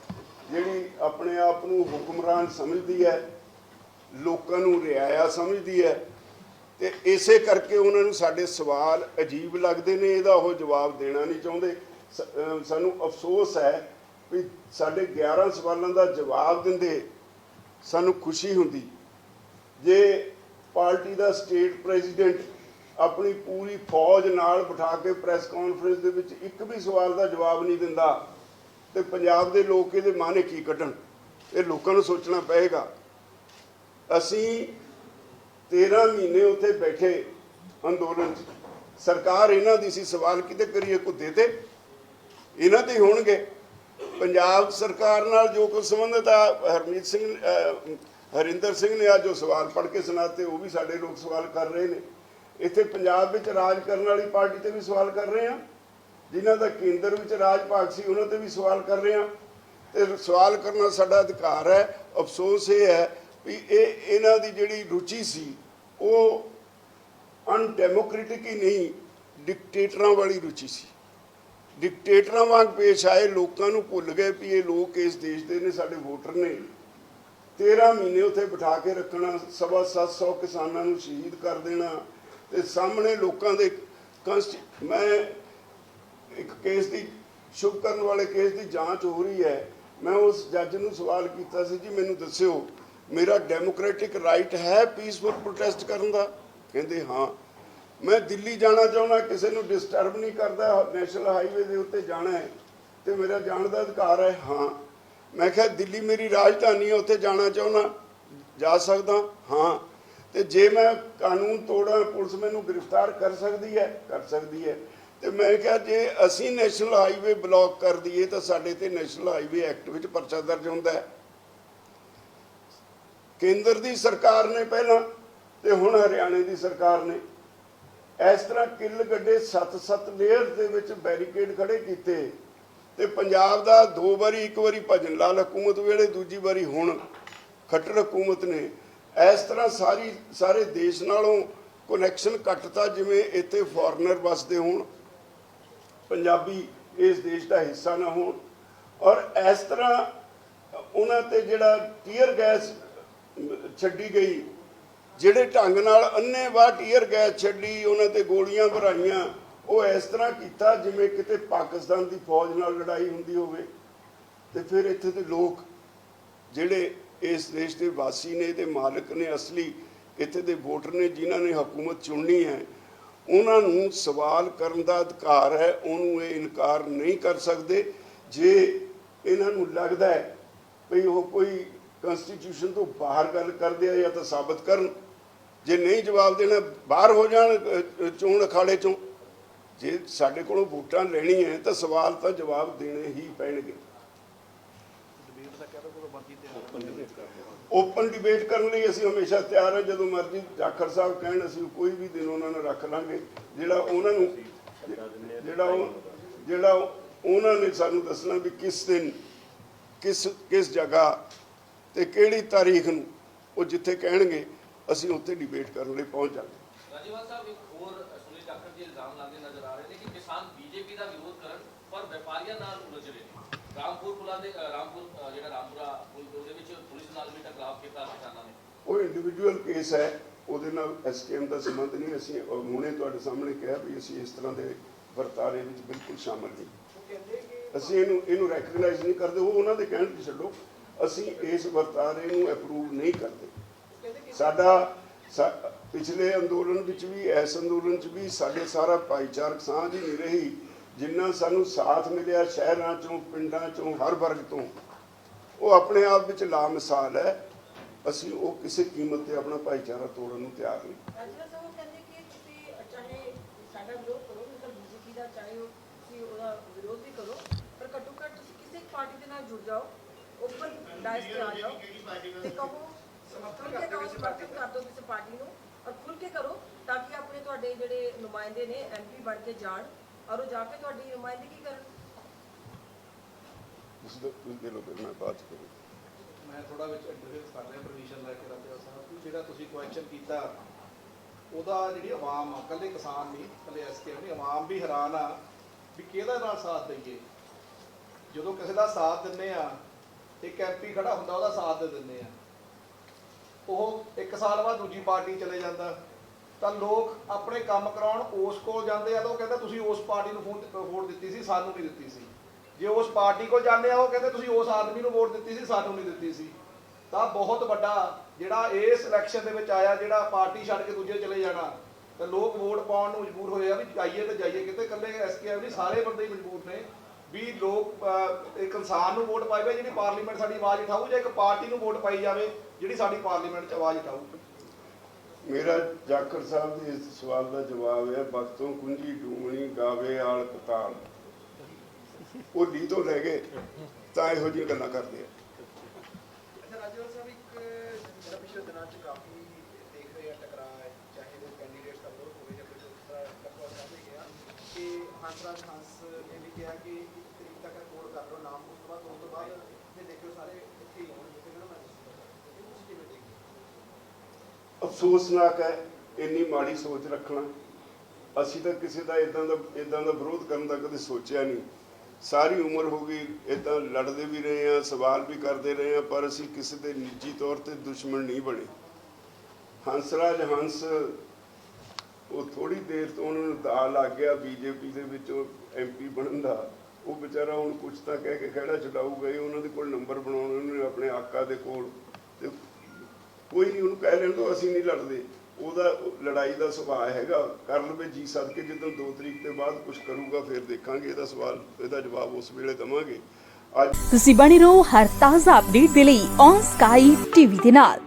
ਜਿਹੜੀ ਆਪਣੇ ਆਪ ਨੂੰ ਹੁਕਮਰਾਨ ਸਮਝਦੀ ਹੈ, ਲੋਕਾਂ ਨੂੰ ਰਿਆਇਆ ਸਮਝਦੀ ਹੈ, ਤੇ ਇਸੇ ਕਰਕੇ ਉਹਨਾਂ ਨੂੰ ਸਾਡੇ ਸਵਾਲ ਅਜੀਬ ਲੱਗਦੇ ਨੇ, ਇਹਦਾ ਉਹ ਜਵਾਬ ਦੇਣਾ ਨਹੀਂ ਚਾਹੁੰਦੇ। ਸ- ਸਾਨੂੰ ਅਫਸੋਸ ਹੈ ਵੀ ਸਾਡੇ 11 ਸਵਾਲਾਂ ਦਾ ਜਵਾਬ ਦਿੰਦੇ ਸਾਨੂੰ ਖੁਸ਼ੀ ਹੁੰਦੀ। ਜੇ ਪਾਰਟੀ ਦਾ ਸਟੇਟ ਪ੍ਰੈਜ਼ੀਡੈਂਟ ਆਪਣੀ ਪੂਰੀ ਫੌਜ ਨਾਲ ਬਿਠਾ ਕੇ ਪ੍ਰੈਸ ਕਾਨਫਰੰਸ ਦੇ ਵਿੱਚ ਇੱਕ ਵੀ ਸਵਾਲ ਦਾ ਜਵਾਬ ਨਹੀਂ ਦਿੰਦਾ, ਤੇ ਪੰਜਾਬ ਦੇ ਲੋਕ ਇਹਦੇ ਮਾਨੇ ਕੀ ਕੱਢਣ? ਇਹ ਲੋਕਾਂ ਨੂੰ ਸੋਚਣਾ ਪਏਗਾ। ਅਸੀਂ 13 ਮਹੀਨੇ ਉੱਥੇ ਬੈਠੇ ਅੰਦੋਲਨ 'ਚ। ਸਰਕਾਰ ਇਹਨਾਂ ਦੀ ਸੀ, ਸਵਾਲ ਕਿਤੇ ਕਰੀਏ ਕੁੱਦੇ ਤੇ ਇਹਨਾਂ ਤੇ ਹੋਣਗੇ। ਪੰਜਾਬ ਸਰਕਾਰ ਨਾਲ ਜੋ ਕੁਝ ਸੰਬੰਧਿਤ ਆ, ਹਰਮੀਤ ਸਿੰਘ ਹਰਿੰਦਰ ਸਿੰਘ ਨੇ ਅੱਜ ਜੋ ਸਵਾਲ ਪੜ੍ਹ ਕੇ ਸੁਣਾਤੇ, ਉਹ ਵੀ ਸਾਡੇ ਲੋਕ ਸਵਾਲ ਕਰ ਰਹੇ ਨੇ। ਇੱਥੇ ਪੰਜਾਬ ਵਿੱਚ ਰਾਜ ਕਰਨ ਵਾਲੀ ਪਾਰਟੀ ਤੇ ਵੀ ਸਵਾਲ ਕਰ ਰਹੇ ਆ, ਜਿਨ੍ਹਾਂ ਦਾ ਕੇਂਦਰ ਵਿੱਚ ਰਾਜ ਭਾਗ ਸੀ, ਉਹਨਾਂ ਤੇ ਵੀ ਸਵਾਲ ਕਰ ਰਹੇ ਆ। ਤੇ ਸਵਾਲ ਕਰਨਾ ਸਾਡਾ ਅਧਿਕਾਰ ਹੈ, ਅਫਸੋਸ ਇਹ ਹੈ ਵੀ ਇਹ, ਇਹਨਾਂ ਦੀ ਜਿਹੜੀ ਰੁਚੀ ਸੀ, ਉਹ ਅਨਡੈਮੋਕ੍ਰੈਟਿਕ ਹੀ ਨਹੀਂ, ਡਿਕਟੇਟਰਾਂ ਵਾਲੀ ਰੁਚੀ ਸੀ। ਡਿਕਟੇਟਰਾਂ ਵਾਂਗ ਪੇਸ਼ ਆਏ, ਲੋਕਾਂ ਨੂੰ ਭੁੱਲ ਗਏ ਵੀ ਇਹ ਲੋਕ ਇਸ ਦੇਸ਼ ਦੇ ਨੇ, ਸਾਡੇ ਵੋਟਰ ਨੇ। 13 ਮਹੀਨੇ ਉੱਥੇ ਬਿਠਾ ਕੇ ਰੱਖਣਾ, ਸਵਾ 700 ਕਿਸਾਨਾਂ ਨੂੰ ਸ਼ਹੀਦ ਕਰ ਦੇਣਾ ਤੇ ਸਾਹਮਣੇ ਲੋਕਾਂ ਦੇ ਕਨਸਟੀ- ਮੈਂ ਇੱਕ ਕੇਸ ਦੀ ਸ਼ੁਭ ਕਰਨ ਵਾਲੇ ਕੇਸ ਦੀ ਜਾਂਚ ਹੋ ਰਹੀ ਹੈ। ਮੈਂ ਉਸ ਜੱਜ ਨੂੰ ਸਵਾਲ ਕੀਤਾ ਸੀ, ਜੀ ਮੈਨੂੰ ਦੱਸਿਓ, ਮੇਰਾ ਡੈਮੋਕ੍ਰੈਟਿਕ ਰਾਈਟ ਹੈ ਪੀਸਫੁਲ ਪ੍ਰੋਟੈਸਟ ਕਰਨ ਦਾ? ਕਹਿੰਦੇ ਹਾਂ। ਮੈਂ ਦਿੱਲੀ ਜਾਣਾ ਚਾਹੁੰਦਾ, ਕਿਸੇ ਨੂੰ ਡਿਸਟਰਬ ਨਹੀਂ ਕਰਦਾ ਨੈਸ਼ਨਲ ਹਾਈਵੇ ਦੇ ਉੱਤੇ ਜਾਣਾ ਹੈ ਤੇ ਮੇਰਾ ਜਾਣ ਦਾ ਅਧਿਕਾਰ ਹੈ, ਹਾਂ। ਮੈਂ ਕਿਹਾ, ਦਿੱਲੀ ਮੇਰੀ ਰਾਜਧਾਨੀ ਹੈ, ਉੱਥੇ ਜਾਣਾ ਚਾਹੁੰਦਾ, ਜਾ ਸਕਦਾ, ਹਾਂ। ਤੇ ਜੇ ਮੈਂ ਕਾਨੂੰਨ ਤੋੜਾਂ, ਪੁਲਿਸ ਮੈਨੂੰ ਗ੍ਰਿਫਤਾਰ ਕਰ ਸਕਦੀ ਹੈ, ਕਰ ਸਕਦੀ ਹੈ। ਤੇ ਮੈਂ ਕਿਹਾ, ਜੇ ਅਸੀਂ ਨੈਸ਼ਨਲ ਹਾਈਵੇ ਬਲੌਕ ਕਰ ਦਈਏ, ਤਾਂ ਸਾਡੇ ਤੇ ਨੈਸ਼ਨਲ ਹਾਈਵੇ ਐਕਟ ਵਿੱਚ ਪਰਚਾ ਦਰਜ ਹੁੰਦਾ ਹੈ। ਕੇਂਦਰ ਦੀ ਸਰਕਾਰ ਨੇ ਪਹਿਲਾਂ, ਤੇ ਹੁਣ ਹਰਿਆਣੇ ਦੀ ਸਰਕਾਰ ਨੇ। ਇਸ ਤਰ੍ਹਾਂ ਕਿੱਲ ਗੱਡੇ 7-7 ਲੇਅਰ ਦੇ ਵਿੱਚ ਬੈਰੀਕੇਡ ਖੜੇ ਕੀਤੇ ਤੇ ਪੰਜਾਬ ਦਾ ਦੋ ਵਾਰੀ, ਇੱਕ ਵਾਰੀ ਭਜਨ, ਲਾਲ ਹਕੂਮਤ ਵੇਲੇ, ਦੂਜੀ ਵਾਰੀ ਹੁਣ ਖੱਟਰ ਹਕੂਮਤ ਨੇ। ਇਸ ਤਰ੍ਹਾਂ ਸਾਰੀ, ਸਾਰੇ ਦੇਸ਼ ਨਾਲੋਂ ਕਨੈਕਸ਼ਨ ਕੱਟਤਾ ਜਿਵੇਂ ਇੱਥੇ ਫੋਰਨਰ ਵਸਦੇ ਹੋਣ, ਪੰਜਾਬੀ ਇਸ ਦੇਸ਼ ਦਾ ਹਿੱਸਾ ਨਾ ਹੋਣ। ਔਰ ਇਸ ਤਰ੍ਹਾਂ ਉਹਨਾਂ ਤੇ ਜਿਹੜਾ ਟੀਅਰ ਗੈਸ ਛੱਡੀ ਗਈ ਜਿਹੜੇ ਢੰਗ ਨਾਲ ਅੰਨ੍ਹੇਵਾਹ ਟੀਅਰ ਗੈਸ ਛੱਡੀ, ਉਹਨਾਂ ਤੇ ਗੋਲੀਆਂ ਭਰਾਈਆਂ, ਉਹ ਇਸ ਤਰ੍ਹਾਂ ਕੀਤਾ ਜਿਵੇਂ ਕਿਤੇ ਪਾਕਿਸਤਾਨ ਦੀ ਫੌਜ ਨਾਲ ਲੜਾਈ ਹੁੰਦੀ ਹੋਵੇ। ਤੇ ਫਿਰ ਇੱਥੇ ਦੇ ਲੋਕ ਜਿਹੜੇ ਇਸ ਦੇਸ਼ ਦੇ ਵਾਸੀ ਨੇ ਤੇ ਮਾਲਕ ਨੇ ਅਸਲੀ, ਇੱਥੇ ਦੇ ਵੋਟਰ ਨੇ ਜਿਨ੍ਹਾਂ ਨੇ ਹਕੂਮਤ ਚੁਣਨੀ ਹੈ, ਉਹਨਾਂ ਨੂੰ ਸਵਾਲ ਕਰਨ ਦਾ ਅਧਿਕਾਰ ਹੈ, ਉਹਨੂੰ ਇਹ ਇਨਕਾਰ ਨਹੀਂ ਕਰ ਸਕਦੇ। ਜੇ ਇਹਨਾਂ ਨੂੰ ਲੱਗਦਾ ਹੈ ਵੀ ਉਹ ਕੋਈ ਕਨਸਟੀਟਿਊਸ਼ਨ ਤੋਂ ਬਾਹਰ ਗੱਲ ਕਰਦੇ ਆ ਜਾਂ ਤਾਂ ਸਾਬਤ ਕਰਨ ਜੇ ਨਹੀਂ ਜਵਾਬ ਦੇਣਾ, ਬਾਹਰ ਹੋ ਜਾਣ ਚੋਣ ਅਖਾੜੇ ਚੋਂ। ਜੇ ਸਾਡੇ ਕੋਲੋਂ ਵੋਟਾਂ ਲੈਣੀ ਹੈ, ਤਾਂ ਸਵਾਲ ਤਾਂ ਜਵਾਬ ਦੇਣੇ ਹੀ ਪੈਣਗੇ। ਓਪਨ ਡਿਬੇਟ ਕਰਨ ਲਈ ਅਸੀਂ ਹਮੇਸ਼ਾ ਤਿਆਰ ਹਾਂ, ਜਦੋਂ ਮਰਜ਼ੀ ਜਾਖੜ ਸਾਹਿਬ ਕਹਿਣ, ਅਸੀਂ ਕੋਈ ਵੀ ਦਿਨ ਉਹਨਾਂ ਨੂੰ ਰੱਖ ਲਾਂਗੇ। ਜਿਹੜਾ ਉਹਨਾਂ ਨੂੰ ਜਿਹੜਾ ਉਹ ਜਿਹੜਾ ਉਹਨਾਂ ਨੇ ਸਾਨੂੰ ਦੱਸਣਾ ਵੀ ਕਿਸ ਦਿਨ, ਕਿਸ ਕਿਸ ਜਗ੍ਹਾ ਤੇ ਕਿਹੜੀ ਤਾਰੀਖ ਨੂੰ ਉਹ ਜਿੱਥੇ ਕਹਿਣਗੇ ਅਸੀਂ ਉੱਥੇ ਡਿਬੇਟ ਕਰਨ ਲਈ ਪਹੁੰਚ ਜਾਵਾਂਗੇ ਰਾਜੇਵਾਲ ਸਾਹਿਬ ਇੱਕ ਹੋਰ ਸੁਨੀਲ ਜਾਖੜ ਜੀ ਇਲਜ਼ਾਮ ਲਾਉਂਦੇ ਨਜ਼ਰ ਆ ਰਹੇ ਨੇ ਕਿ ਕਿਸਾਨ ਬੀਜੇਪੀ ਦਾ ਵਿਰੋਧ ਕਰਨ ਪਰ ਵਪਾਰੀਆਂ ਨਾਲ ਉਲਝ ਰਹੇ ਨੇ। ਰਾਮਪੁਰ ਪੁਲਾਂ ਦੇ ਰਾਮਪੁਰ ਜਿਹੜਾ ਰਾਮਪੁਰਾ ਪੁਲ ਉਹਦੇ ਵਿੱਚ ਪੁਲਿਸ ਨਾਲ ਵੀ ਟਕਰਾਅ ਕੀਤਾ ਕਿਸਾਨਾਂ ਨੇ। ਉਹ ਇੰਡੀਵਿਜੂਅਲ ਕੇਸ ਹੈ ਉਹਦੇ ਨਾਲ ਐਸਕੇਐਮ ਦਾ ਸੰਬੰਧ ਨਹੀਂ ਅਸੀਂ ਹੁਣੇ ਤੁਹਾਡੇ ਸਾਹਮਣੇ ਕਿਹਾ ਵੀ ਅਸੀਂ ਇਸ ਤਰ੍ਹਾਂ ਦੇ ਵਰਤਾਰੇ ਵਿੱਚ ਬਿਲਕੁਲ ਸ਼ਾਮਲ ਨਹੀਂ। ਅਸੀਂ ਇਹਨੂੰ ਇਹਨੂੰ ਰੈਕਗਨਾਈਜ਼ ਨਹੀਂ ਕਰਦੇ ਉਹ ਉਹਨਾਂ ਦੇ ਕਹਿਣ ਤੇ ਛੱਡੋ। ਅਸੀਂ ਇਸ ਵਰਤਾਰੇ ਨੂੰ ਅਪਰੂਵ ਨਹੀਂ ਕਰਦੇ। ਸਾਡਾ ਪਿਛਲੇ ਅੰਦੋਲਨ ਵਿੱਚ ਵੀ, ਇਸ ਅੰਦੋਲਨ 'ਚ ਵੀ ਸਾਡੇ ਸਾਰਾ ਭਾਈਚਾਰਕ ਸਾਂਝ ਹੀ ਨਹੀਂ ਰਹੀ, ਜਿੰਨਾ ਸਾਨੂੰ ਸਾਥ ਮਿਲਿਆ ਸ਼ਹਿਰਾਂ 'ਚੋਂ, ਪਿੰਡਾਂ 'ਚੋਂ, ਹਰ ਵਰਗ ਤੋਂ। ਉਹ ਆਪਣੇ ਆਪ ਵਿੱਚ ਲਾ ਮਿਸਾਲ ਹੈ। ਅਸੀਂ ਉਹ ਕਿਸੇ ਕੀਮਤ ਤੇ ਆਪਣਾ ਭਾਈਚਾਰਾ ਤੋੜਨ ਨੂੰ ਤਿਆਰ ਨਹੀਂ। ਰਾਜਾ ਸਾਹਿਬ ਕਹਿੰਦੇ ਕਿ ਤੁਸੀਂ ਚਾਹੇ ਸਾਡਾ ਵਿਰੋਧ ਕਰੋ ਮਤਲਬ ਬੀਜੇਪੀ ਦਾ ਚਾਹੇ ਉਹ ਤੁਸੀਂ ਉਹਦਾ ਵਿਰੋਧ ਵੀ ਕਰੋ, ਪਰ ਘੱਟੋ ਘੱਟ ਤੁਸੀਂ ਕਿਸੇ ਪਾਰਟੀ ਦੇ ਨਾਲ ਜੁੜ ਜਾਓ ਓਪਨ ਡਾਇਸ ਤੇ ਆ ਜਾਓ ਤੇ ਕਹੋ ਸਮਰਥਨ ਕੇ ਕਹੋ ਸਮਰਥਨ ਕਰ ਦਿਓ ਕਿਸੇ ਪਾਰਟੀ ਨੂੰ ਔਰ ਖੁੱਲ ਕੇ ਕਰੋ ਤਾਂ ਕਿ ਆਪਣੇ ਤੁਹਾਡੇ ਜਿਹੜੇ ਨੁਮਾਇੰਦੇ ਨੇ ਐਮਪੀ ਬਣ ਕੇ ਜਾਣ ਔਰ ਉਹ ਜਾ ਕੇ ਤੁਹਾਡੀ ਨੁਮਾਇੰਦਗੀ ਕਰਨ। ਤੁਸੀਂ ਤਾਂ ਤੁਸੀਂ ਦੇ ਲੋ ਫਿਰ ਮੈਂ ਬਾਅਦ ਚ ਕਰੂੰ ਮੈਂ ਥੋੜਾ ਵਿੱਚ ਇੰਟਰਵਿਊ ਕਰ ਰਿਹਾ ਪਰਮਿਸ਼ਨ ਲੈ ਕੇ ਰਾਜਾ ਸਾਹਿਬ ਕਿ ਜਿਹੜਾ ਤੁਸੀਂ ਕੁਐਸਚਨ ਕੀਤਾ ਉਹਦਾ ਜਿਹੜੀ ਆਵਾਮ ਆ ਕੱਲੇ ਕਿਸਾਨ ਨਹੀਂ ਕੱਲੇ ਐਸਕੇ ਨਹੀਂ ਆਵਾਮ ਵੀ ਹੈਰਾਨ ਆ ਵੀ ਕਿਹਦਾ ਨਾਲ ਸਾਥ ਦਈਏ? ਜਦੋਂ ਕਿਸੇ ਦਾ ਸਾਥ ਦਿੰਨੇ ਆ ਇੱਕ ਐਮਪੀ ਖੜਾ ਹੁੰਦਾ ਉਹਦਾ ਸਾਥ ਦੇ ਦਿੰਦੇ ਆ। ਉਹ ਇੱਕ ਸਾਲ ਬਾਅਦ ਦੂਜੀ ਪਾਰਟੀ ਚਲੇ ਜਾਂਦਾ। ਤਾਂ ਲੋਕ ਆਪਣੇ ਕੰਮ ਕਰਾਉਣ ਉਸ ਕੋਲ ਜਾਂਦੇ ਆ ਤਾਂ ਉਹ ਕਹਿੰਦਾ ਤੁਸੀਂ ਉਸ ਪਾਰਟੀ ਨੂੰ ਫੋਨ- ਵੋਟ ਦਿੱਤੀ ਸੀ, ਸਾਨੂੰ ਨਹੀਂ ਦਿੱਤੀ ਸੀ। ਜੇ ਉਸ ਪਾਰਟੀ ਕੋਲ ਜਾਂਦੇ ਆ, ਉਹ ਕਹਿੰਦੇ ਤੁਸੀਂ ਉਸ ਆਦਮੀ ਨੂੰ ਵੋਟ ਦਿੱਤੀ ਸੀ, ਸਾਨੂੰ ਨਹੀਂ ਦਿੱਤੀ ਸੀ। ਤਾਂ ਬਹੁਤ ਵੱਡਾ ਜਿਹੜਾ ਇਸ ਇਲੈਕਸ਼ਨ ਦੇ ਵਿੱਚ ਆਇਆ, ਜਿਹੜਾ ਪਾਰਟੀ ਛੱਡ ਕੇ ਦੂਜੇ ਚਲੇ ਜਾਣਾ, ਤਾਂ ਲੋਕ ਵੋਟ ਪਾਉਣ ਨੂੰ ਮਜਬੂਰ ਹੋਏ ਆ ਵੀ ਜਾਈਏ ਤੇ ਜਾਈਏ ਕਿਤੇ, ਇਕੱਲੇ ਐਸਕੇਐਮ ਨਹੀਂ ਸਾਰੇ ਬੰਦੇ ਹੀ ਮਜਬੂਰ ਨੇ। ਵੀ ਲੋਕ ਅਹ, ਇੱਕ ਇਨਸਾਨ ਨੂੰ ਵੋਟ ਪਾਈ ਜਾਵੇ ਜਿਹੜੀ ਪਾਰਲੀਮੈਂਟ ਸਾਡੀ ਆਵਾਜ਼ ਉਠਾਊ ਜਾਂ ਇੱਕ ਪਾਰਟੀ ਨੂੰ ਵੋਟ ਪਾਈ ਜਾਵੇ ਜਿਹੜੀ ਸਾਡੀ ਪਾਰਲੀਮੈਂਟ 'ਚ ਆਵਾਜ਼ ਉਠਾਊ। ਮੇਰਾ ਜਾਖੜ ਸਾਹਿਬ ਦੇ ਇਸ ਸਵਾਲ ਦਾ ਜਵਾਬ ਹੈ ਬਖਤੋਂ ਕੁੰਜੀ ਡੂਮਣੀ ਗਾਵੇ ਆਲ ਪਤਾਲ ਉਹ ਲੀ ਤੋਂ ਲੈ ਗਏ ਤਾਂ ਇਹੋ ਜਿਹੀਆਂ ਗੱਲਾਂ ਕਰਦੇ ਆ। ਅੱਛਾ ਰਾਜਵਰ ਸਾਹਿਬ ਇੱਕ ਜਿਹੜਾ ਪਿਛਲੇ ਦਿਨਾਂ 'ਚ ਕਾਫੀ ਦੇਖ ਰਹੇ ਆ ਟਕਰਾਅ ਹੈ ਚਾਹੇ ਉਹ ਕੈਂਡੀਡੇਟਸ ਦਾ ਵਿਰੋਧ ਹੋਵੇ ਜਾਂ ਕੋਈ ਦੂਸਰਾ ਟਕਰਾਅ ਸਾਹਮਣੇ ਗਿਆ ਕਿ ਹੰਸਰਾਜ ਹੰਸ ਨੇ ਵੀ ਕਿਹਾ ਕਿ ਇੱਕ ਤਰੀਕ ਤੱਕ ਰਿਪੋਰਟ ਕਰ ਲਓ ਨਾਮ, ਉਸ ਤੋਂ ਬਾਅਦ, ਉਸ ਤੋਂ ਬਾਅਦ ਜੇ ਦੇਖਿਓ ਸਾਰੇ ਇੱਥੇ ਹੀ ਹੋਣਗੇ, ਫਿਰ ਨਾ ਮੈਂ ਇਹ ਤੁਸੀਂ ਕਿਵੇਂ ਦੇਖਦੇ ਅਫਸੋਸਨਾਕ ਹੈ, ਇੰਨੀ ਮਾੜੀ ਸੋਚ ਰੱਖਣਾ। ਅਸੀਂ ਤਾਂ ਕਿਸੇ ਦਾ ਇਦਾਂ ਦਾ ਇਦਾਂ ਦਾ ਵਿਰੋਧ ਕਰਨ ਦਾ ਕਦੇ ਸੋਚਿਆ ਨਹੀਂ। ਸਾਰੀ ਉਮਰ ਹੋ ਗਈ ਇਦਾਂ ਲੜਦੇ ਵੀ ਰਹੇ ਆ ਸਵਾਲ ਵੀ ਕਰਦੇ ਰਹੇ ਆ ਪਰ ਅਸੀਂ ਕਿਸੇ ਦੇ ਨਿੱਜੀ ਤੌਰ ਤੇ ਦੁਸ਼ਮਣ ਨਹੀਂ ਬਣੇ। ਹੰਸਰਾਜ ਹੰਸ, ਉਹ ਥੋੜੀ ਦੇਰ ਤੋਂ ਉਹਨਾਂ ਨੂੰ ਦਾ ਲੱਗ ਗਿਆ, ਬੀਜੇਪੀ ਦੇ ਵਿੱਚ ਐਮਪੀ ਬਣਨ ਦਾ। ਉਹ ਵਿਚਾਰਾ ਹੁਣ ਕੁਝ ਤਾਂ ਕਹਿ ਕੇ ਖੜਾ ਛਡਾਊਗਾ ਹੀ ਉਹਨਾਂ ਦੇ ਕੋਲ ਨੰਬਰ ਬਣਾਉਣੇ, ਉਹਨੇ ਆਪਣੇ ਆਕਾ ਦੇ ਕੋਲ ਤੇ ਕੋਈ ਨਹੀਂ, ਉਹਨੂੰ ਕਹਿ ਲੈਣ ਤੋਂ ਅਸੀਂ ਨਹੀਂ ਲੜਦੇ। ਉਹਦਾ ਲੜਾਈ ਦਾ ਸੁਭਾਅ ਹੈਗਾ ਕਰ ਲਵੇ ਜੀ ਸਦਕੇ, ਜਦੋਂ 2 ਤਰੀਕ ਤੇ ਬਾਅਦ ਕੁਝ ਕਰੂਗਾ, ਫਿਰ ਦੇਖਾਂਗੇ ਇਹਦਾ ਸਵਾਲ, ਇਹਦਾ ਜਵਾਬ ਉਸ ਵੇਲੇ ਦਵਾਂਗੇ। ਅੱਜ ਤੁਸੀਂ ਬਣੇ ਰਹੋ ਹਰ ਤਾਜ਼ਾ ਅਪਡੇਟ ਦੇ ਲਈ ਔਨ ਸਕਾਈ ਟੀਵੀ ਦੇ ਨਾਲ।